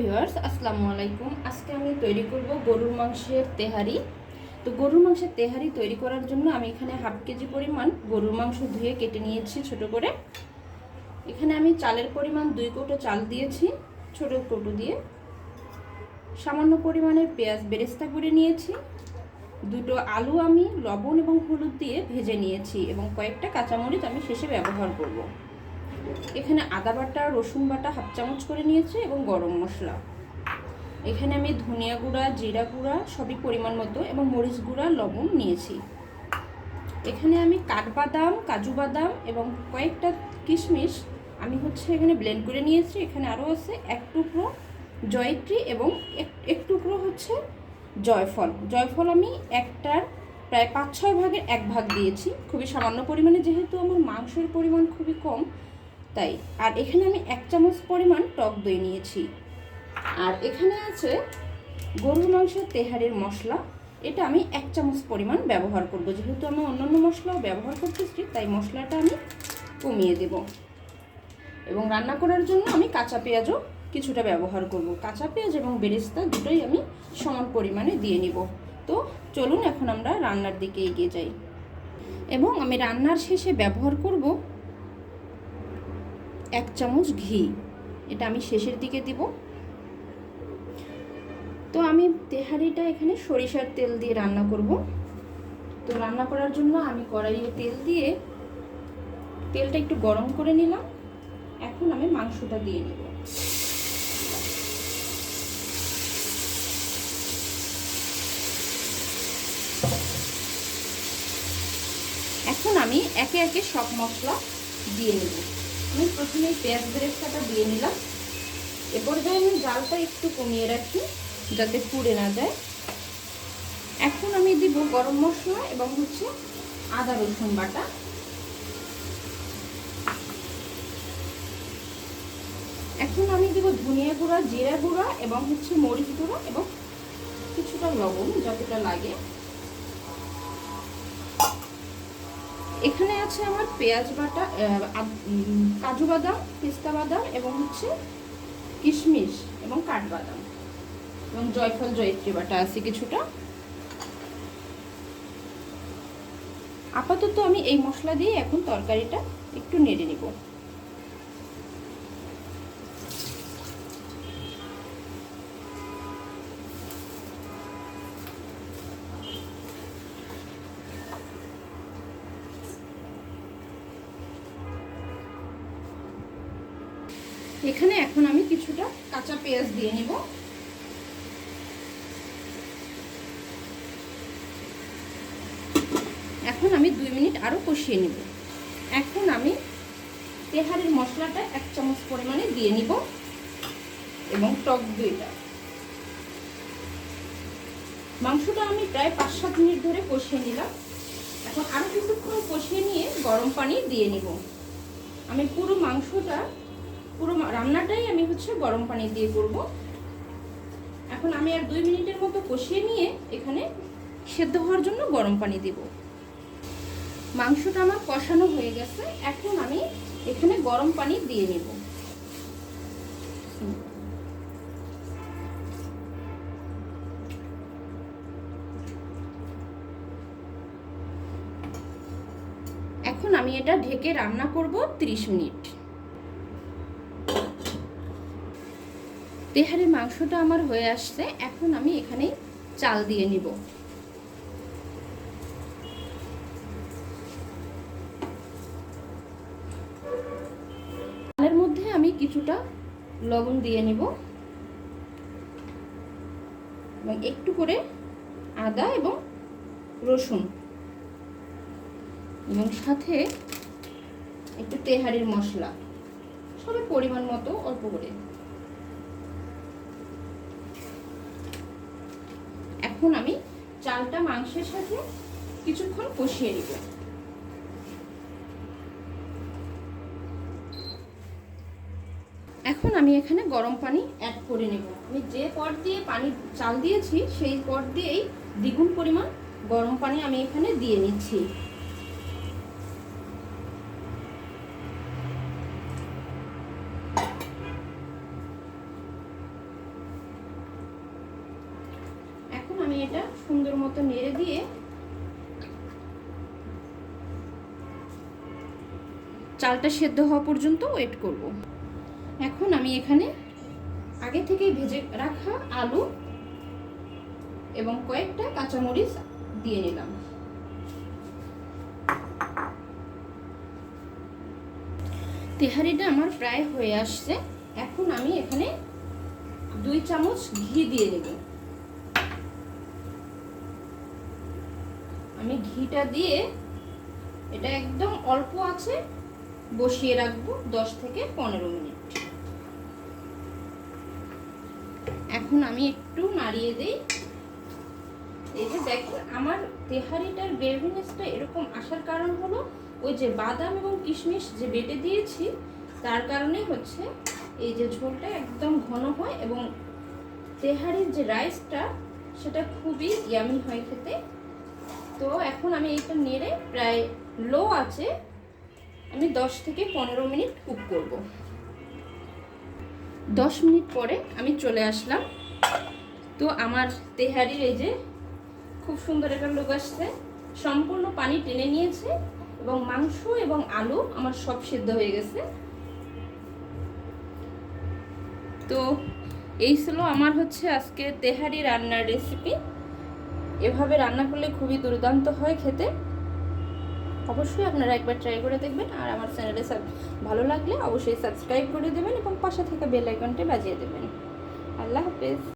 Viewers, আসসালামু আলাইকুম। আজকে আমি তৈরি করব গরুর মাংসের তেহারি। তো গরুর মাংসের তেহারি তৈরি করার জন্য আমি এখানে হাফ কেজি পরিমাণ গরুর মাংস ধুয়ে কেটে নিয়েছি ছোট করে। এখানে আমি চালের পরিমাণ দুই কৌটো চাল দিয়েছি, ছোট কৌটো দিয়ে। সামান্য পরিমাণে পেঁয়াজ বেরেস্তা করে নিয়েছি। দুটো আলু আমি লবণ এবং হলুদ দিয়ে ভেজে নিয়েছি এবং কয়েকটা কাঁচামরিচ আমি শেষে ব্যবহার করব। এখানে আদা বাটা, রসুন বাটা হাফ চামচ করে নিয়েছি এবং গরম মশলা। এখানে আমি ধনিয়া গুঁড়া, জিরা গুঁড়া সবই পরিমাণ মতো এবং মরিচ গুঁড়া, লবণ নিয়েছি। এখানে আমি কাঠবাদাম, কাজু বাদাম এবং কয়েকটা কিশমিশ আমি হচ্ছে এখানে ব্লেন্ড করে নিয়েছি। এখানে আরও আছে এক টুকরো জয়ত্রী এবং এক টুকরো হচ্ছে জয়ফল। জয়ফল আমি একটার প্রায় পাঁচ ছয় ভাগের এক ভাগ দিয়েছি। খুবই সামান্য পরিমাণে, যেহেতু আমার মাংসের পরিমাণ খুবই কম তাই, আর এখানে আমি এক চামচ পরিমাণ টক দই নিয়েছি। আর এখানে আছে গরুর মাংসের তেহারের মশলা। এটা আমি এক চামচ পরিমাণ ব্যবহার করব। যেহেতু আমি অন্যান্য মশলাও ব্যবহার করতেছি, তাই মশলাটা আমি কমিয়ে দেব। এবং রান্না করার জন্য আমি কাঁচা পেঁয়াজও কিছুটা ব্যবহার করব। কাঁচা পেঁয়াজ এবং বেরেস্তা দুটোই আমি সমান পরিমাণে দিয়ে নিব। তো চলুন এখন আমরা রান্নার দিকে এগিয়ে যাই। এবং আমি রান্নার শেষে ব্যবহার করব এক চামচ ঘি। এটা আমি শেষের দিকে দিব। তো আমি তেহারিটা এখানে সরিষার তেল দিয়ে রান্না করব। তো রান্না করার জন্য আমি কড়াইয়ে তেল দিয়ে তেলটা একটু গরম করে নিলাম। এখন আমি মাংসটা দিয়ে নেব এখন আমি একে একে সব মশলা দিয়ে নেব। আমি প্রথমে পেঁয়াজ বেরেস্তাটা দিয়ে নিলাম। এ পর্যায়ে আমি জালটা একটু কমিয়ে রাখি, যাতে পুড়ে না যায়। এখন আমি দিব গরম মশলা এবং হচ্ছে আদা রসুন বাটা। এখন আমি দিব ধনিয়া গুঁড়া, জিরা গুঁড়া এবং হচ্ছে মরিচ গুঁড়া এবং কিছুটা লবণ, যতটা লাগে। এখানে আছে আমার পেঁয়াজ বাটা কাজু বাদাম, পিস্তা বাদাম এবং হচ্ছে কিশমিশ এবং কাঠবাদাম এবং জয়ফল, জয়ত্রী বাটা আছে কিছুটা। আপাতত আমি এই মশলা দিয়ে এখন তরকারিটা একটু নেড়ে নিব। এখানে এখন আমি কিছুটা কাঁচা পেঁয়াজ দিয়ে নিব। এখন আমি দুই মিনিট আরও কষিয়ে নিব। এখন আমি তেহারের মশলাটা এক চামচ পরিমাণে দিয়ে নিব এবং টক দইটা। মাংসটা আমি প্রায় পাঁচ সাত মিনিট ধরে কষিয়ে নিলাম। এখন আরও কিছুক্ষণ কষিয়ে নিয়ে গরম পানি দিয়ে নিব। আমি পুরো মাংসটা পুরো রান্নাটাই আমি হচ্ছে গরম পানি দিয়ে করব। এখন আমি আর দুই মিনিটের মতো কষিয়ে নিয়ে এখানে সেদ্ধ হওয়ার জন্য গরম পানি দেব। মাংসটা আমার কষানো হয়ে গেছে। এখন আমি এখানে গরম পানি দিয়ে নেব। এখন আমি এটা ঢেকে রান্না করব 30 মিনিট। তেহারের মাংসটা আমার হয়ে আসছে, এখন আমি এখানে চাল দিয়ে নিব। চালের মধ্যে আমি কিছুটা লবণ দিয়ে নিব। এবং একটু করে আদা এবং রসুন। এবং সাথে একটু তেহারির মশলা। সবের পরিমাণ মতো অল্প করে। এখন আমি চালটা মাংসের সাথে কিছুক্ষণ কষিয়ে নিব। এখন আমি এখানে গরম পানি অ্যাড করে নেব। আমি যে পট দিয়ে পানি, চাল দিয়েছি, সেই পট দিয়েই দ্বিগুণ পরিমাণ গরম পানি আমি এখানে দিয়ে নিচ্ছি এটা সুন্দর মতো নেড়ে দিয়ে চালটা সেদ্ধ হওয়া পর্যন্ত ওয়েট করব। এখন আমি এখানে আগে থেকেই ভেজে রাখা আলু এবং কয়েকটা কাঁচামরিচ দিয়ে নিলাম। তেহারিটা আমার প্রায় হয়ে আসছে। এখন আমি এখানে দুই চামচ ঘি দিয়ে দেব। আমি ঘিটা দিয়ে এটা একদম অল্প আছে বসিয়ে রাখব দশ থেকে পনেরো মিনিট। এখন আমি একটু নাড়িয়ে দিই। এই যে দেখুন আমার তেহারিটার গ্রেভিনেসটা এরকম আসার কারণ হলো ওই যে বাদাম এবং কিশমিশ যে বেটে দিয়েছি, তার কারণে হচ্ছে এই যে ঝোলটা একদম ঘন হয় এবং তেহারির যে রাইসটা, সেটা খুবই ইয়ামি হয় খেতে। তো এখন আমি এইটা নেড়ে প্রায় লো আছে, আমি দশ থেকে পনেরো মিনিট কুক করব। দশ মিনিট পরে আমি চলে আসলাম। তো আমার তেহারির এই যে খুব সুন্দর একটা লোক আসছে। সম্পূর্ণ পানি টেনে নিয়েছে এবং মাংস এবং আলু আমার সব সিদ্ধ হয়ে গেছে। তো এই ছিল আমার হচ্ছে আজকে তেহারি রান্নার রেসিপি এভাবে রান্না করলে খুবই দুর্দান্ত হয় খেতে। অবশ্যই আপনারা একবার ট্রাই করে দেখবেন। আর আমার চ্যানেলে ভালো লাগলে অবশ্যই সাবস্ক্রাইব করে দেবেন এবং পাশে থাকা বেল আইকনটি বাজিয়ে দেবেন। আল্লাহ হাফেজ।